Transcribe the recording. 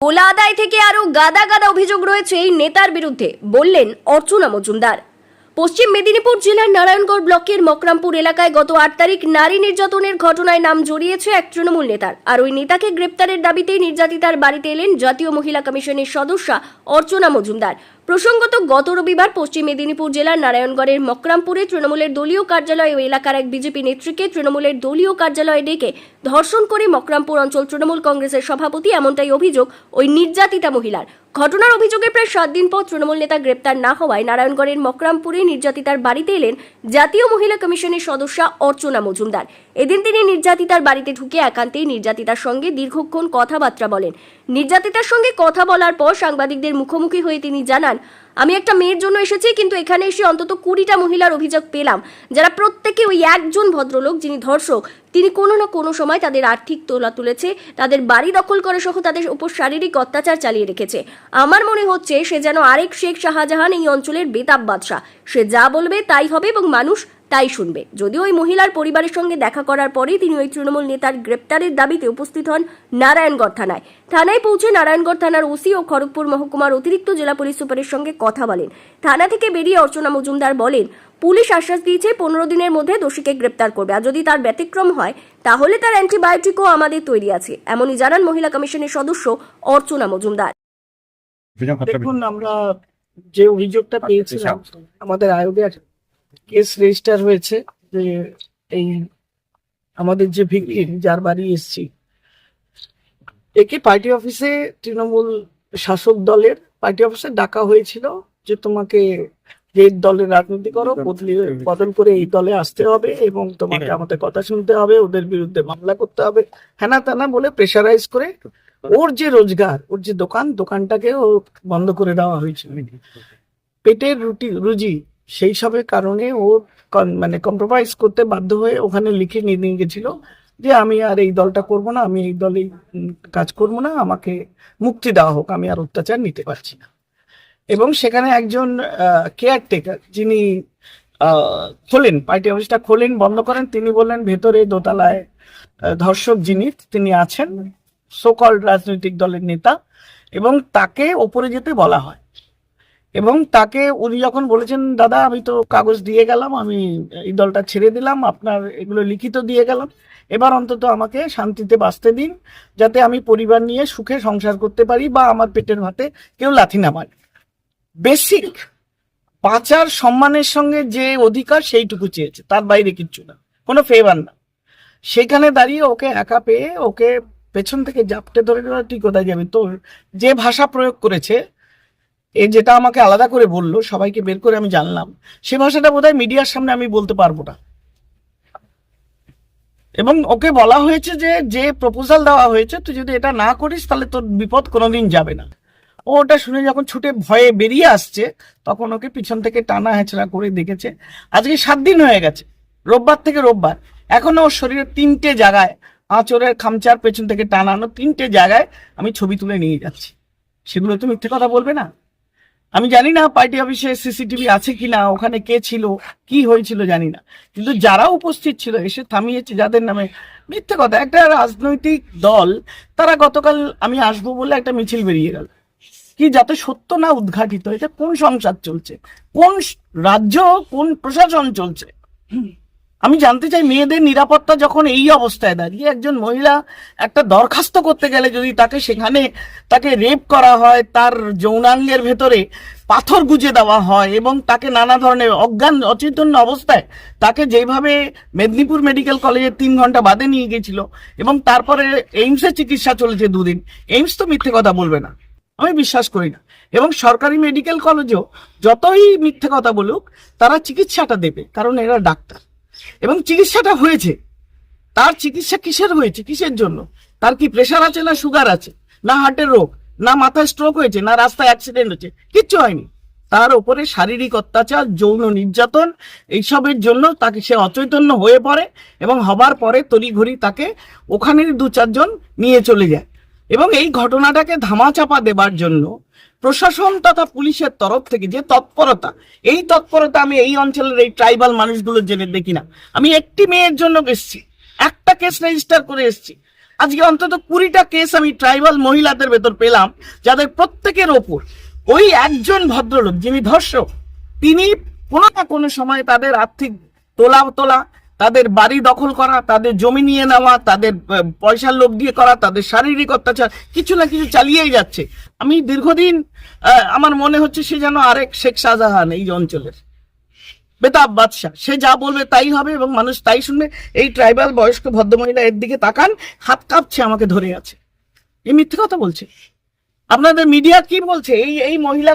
ভোলা আদায় থেকে আরও গাদা গাদা অভিযোগ রয়েছে এই নেতার বিরুদ্ধে, বললেন অর্চনা মজুমদার। পশ্চিম মেদিনীপুর জেলার নারায়ণগড় ব্লকের মকরামপুর এলাকায় গত আট তারিখ নারী নির্যাতনের ঘটনায় নাম জড়িয়েছে এক তৃণমূল নেতার। আর ওই নেতাকে গ্রেপ্তারের দাবিতে নির্যাতিতার বাড়িতে এলেন জাতীয় মহিলা কমিশনের সদস্যা অর্চনা মজুমদার। প্রসঙ্গত, গত রবিবার পশ্চিম মেদিনীপুর জেলার নারায়ণগড়ের মকরামপুরে তৃণমূলের দলীয় কার্যালয়ে ওই এলাকার এক বিজেপি নেত্রীকে তৃণমূলের দলীয় কার্যালয়ে ডেকে ধর্ষণ করে মকরামপুর অঞ্চল তৃণমূল কংগ্রেসের সভাপতি এমনটাই অভিযোগ ওই নির্যাতিতা মহিলার। ঘটনার অভিযোগে প্রায় সাত দিন পর তৃণমূল নেতা গ্রেপ্তার না হওয়ায় নারায়ণগড়ের মকরামপুরে নির্যাতিতার বাড়িতে এলেন জাতীয় মহিলা কমিশনের সদস্যা অর্চনা মজুমদার। এদিন তিনি নির্যাতিতার বাড়িতে ঢুকে একান্তেই নির্যাতিতার সঙ্গে দীর্ঘক্ষণ কথাবার্তা বলেন। নির্যাতিতার সঙ্গে কথা বলার পর সাংবাদিকদের মুখোমুখি হয়ে তিনি জানান আমি একটা মেয়ের জন্য এসেছি, কিন্তু এখানে এসে অন্তত কুড়িটা মহিলার অভিযোগ পেলাম। যারা প্রত্যেকে ওই একজন ভদ্রলোক, যিনি ধর্ষক, তিনি কোনো না কোনো সময় তাদের আর্থিক তোলা তুলেছে, তাদের বাড়ি দখল করে সহ তাদের উপর শারীরিক অত্যাচার চালিয়ে রেখেছে। আমার মনে হচ্ছে, সে যেন আরেক শেখ শাহজাহান এই অঞ্চলের বেতাব বাদশাহ। সে যা বলবে তাই হবে এবং মানুষ তাই শুনবে। যদিও ওই মহিলার পরিবারের সঙ্গে দেখা করার পরেই তিনি ওই তৃণমূল নেতার গ্রেপ্তারের দাবিতে উপস্থিত হন নারায়ণগড় থানায়। থানায় পৌঁছে নারায়ণগড় থানার ওসি ও খড়গপুর মহকুমার অতিরিক্ত জেলা পুলিশ সুপারের সঙ্গে কথা বলেন। থানা থেকে বেরিয়ে অর্চনা মজুমদার বলেন পুলিশ আশ্বাস দিয়েছে পনেরো দিনের মধ্যে দোষীকে গ্রেপ্তার করবে। আর যদি তার ব্যতিক্রম হয় তাহলে তার অ্যান্টিবায়োটিকও আমাদের তৈরি আছে। এমনই জানান মহিলা কমিশনের সদস্য অর্চনা মজুমদার। দেখুন আমরা যে অভিযোগটা পেয়েছিলাম আমাদের আয়োগের কেস রেজিস্টার হয়েছে যে এই আমাদের যে ভিকটিম যার বাড়ি এসছি। একে পার্টি অফিসে তৃণমূল শাসক দলের পার্টি অফিসে ডাকা হয়েছিল যে তোমাকে যে দলের রাজনীতি করো বদলি বদল করে এই দলে আসতে হবে এবং তোমাকে আমাদের কথা শুনতে হবে ওদের বিরুদ্ধে মামলা করতে হবে হ্যানা ত্যানা বলে প্রেশারাইজ করে ওর যে রোজগার ওর যে দোকান দোকানটাকে ও বন্ধ করে দেওয়া হয়েছিল। পেটের রুটি রুজি সেই সবের কারণে ও মানে কম্প্রোমাইজ করতে বাধ্য হয়ে ওখানে লিখে নিয়ে গেছিল যে আমি আর এই দলটা করব না, আমি এই দলে কাজ করব না, আমাকে মুক্তি দেওয়া হোক, আমি আর অত্যাচার নিতে পারছি না। এবং সেখানে একজন কেয়ারটেকার যিনি খোলেন, পার্টি অফিসটা খোলেন, বন্ধ করেন, তিনি বললেন ভেতরে দোতলায় ধর্ষক যিনি, তিনি আছেন সোকল রাজনৈতিক দলের নেতা, এবং তাকে ওপরে যেতে বলা হয়। এবং তাকে উনি যখন বলেছেন, দাদা, আমি তো কাগজ দিয়ে গেলাম, আমি এই দলটা ছেড়ে দিলাম, আপনার এগুলো লিখিত দিয়ে গেলাম। এবার অন্তত আমাকে শান্তিতে বাঁচতে দিন, যাতে আমি পরিবার নিয়ে সুখে সংসার করতে পারি বা আমার পেটের ভাতে কেউ লাথি না মারে। বেসিক পাচার সম্মানের সঙ্গে যে অধিকার সেইটুকু চেয়েছে, তার বাইরে কিচ্ছু না, কোনো ফেভার না। সেখানে দাঁড়িয়ে ওকে একা পেয়ে, ওকে পেছন থেকে জাপটে ধরে, তুই কোথায় যাবি? তোর যে ভাষা প্রয়োগ করেছে এ যেটা আমাকে আলাদা করে বলল, সবাইকে বের করে আমি জানলাম। সে ভাষাটা বোধহয় মিডিয়ার সামনে আমি বলতে পারব না। এবং ওকে বলা হয়েছে যে যে প্রপোজাল দেওয়া হয়েছে, তুই যদি এটা না করিস, তাহলে তোর বিপদ কোনোদিন যাবে না। ও ওটা শুনে যখন ছুটে ভয়ে বেরিয়ে আসছে, তখন ওকে পিছন থেকে টানা হেঁচড়া করে দেখেছে। আজকে সাত দিন হয়ে গেছে, রোববার থেকে রোববার। এখনও ওর শরীরের তিনটে জায়গায় আঁচড়ের খামচার পেছন থেকে টানানো তিনটে জায়গায় আমি ছবি তুলে নিয়ে যাচ্ছি। সেগুলো তো মিথ্যে কথা বলবে না। আমি জানি না পার্টি অফিসে সিসিটিভি আছে কিনা, ওখানে কে ছিল, কি হয়েছিল জানি না। কিন্তু যারা উপস্থিত ছিল, এসে থামিয়েছে যাদের নামে মিথ্যে কথা। একটা রাজনৈতিক দল, তারা গতকাল আমি আসব বলে একটা মিছিল বেরিয়ে গেল। কি যাতে সত্য না উদ্ঘাটিত, এটা কোন সংসার চলছে? কোন রাজ্য, কোন প্রশাসন চলছে? আমি জানতে চাই, মেয়েদের নিরাপত্তা যখন এই অবস্থায় দাঁড়িয়ে একজন মহিলা একটা দরখাস্ত করতে গেলে যদি তাকে সেখানে তাকে রেপ করা হয়, তার যৌনাঙ্গের ভেতরে পাথর গুজে দেওয়া হয় এবং তাকে নানা ধরনের অজ্ঞান অচেতন্য অবস্থায় তাকে যেভাবে মেদিনীপুর মেডিকেল কলেজে তিন ঘণ্টা বাদে নিয়ে গেছিল এবং তারপরে এইমসে চিকিৎসা চলেছে দুদিন। এইমস তো মিথ্যে কথা বলবে না। আমি বিশ্বাস করি না। এবং সরকারি মেডিকেল কলেজেও যতই মিথ্যে কথা বলুক, তারা চিকিৎসাটা দেবে, কারণ এরা ডাক্তার। এবং চিকিৎসাটা হয়েছে। তার চিকিৎসা কিসের হয়েছে? কিসের জন্য? তার কি প্রেশার আছে না সুগার আছে? না হার্টের রোগ? না মাথায় স্ট্রোক হয়েছে? না রাস্তায় অ্যাক্সিডেন্ট হয়েছে? কিচ্ছু হয়নি। তার উপরে শারীরিক অত্যাচার, যৌন নির্যাতন, এইসবের জন্য তাকে সে অচৈতন্য হয়ে পড়ে এবং হবার পরে তড়িঘড়ি তাকে ওখানের দু চারজন নিয়ে চলে যায়। এবং এই ঘটনাটাকে ধামাচাপা দেবার জন্য প্রশাসন তথা পুলিশের তরফ থেকে যে তৎপরতা, এই তৎপরতা আমি এই অঞ্চলের এই ট্রাইবাল মানুষগুলোর জেনে দেখি না। আমি একটি মেয়ের জন্য এসেছি, একটা কেস রেজিস্টার করে এসেছি। আজকে অন্তত কুড়িটা কেস আমি ট্রাইবাল মহিলাদের ভেতর পেলাম, যাদের প্রত্যেকের ওপর ওই একজন ভদ্রলোক যিনি ধর্ষক, তিনি কোনো না কোনো সময় তাদের আর্থিক তোলা তোলা তাদের বাড়ি দখল করা, তাদের জমি নিয়ে নেওয়া, তাদের পয়সার লোভ দিয়ে করা, তাদের শারীরিক অত্যাচার, কিছু না কিছু চালিয়েই যাচ্ছে। আমি দীর্ঘদিন আমার মনে হচ্ছে সে যেন আরেক শেখ শাহজাহান এই অঞ্চলের। বেতাব বাদশাহ, সে যা বলবে তাই হবে এবং মানুষ তাই শুনবে। এই ট্রাইবাল বয়স্ক ভদ্রমহিলা এর দিকে তাকান, হাত কাঁপছে আমাকে ধরে আছে। এই মিথ্যে কথা বলছে। আপনাদের মিডিয়া কি বলছে? এই এই মহিলা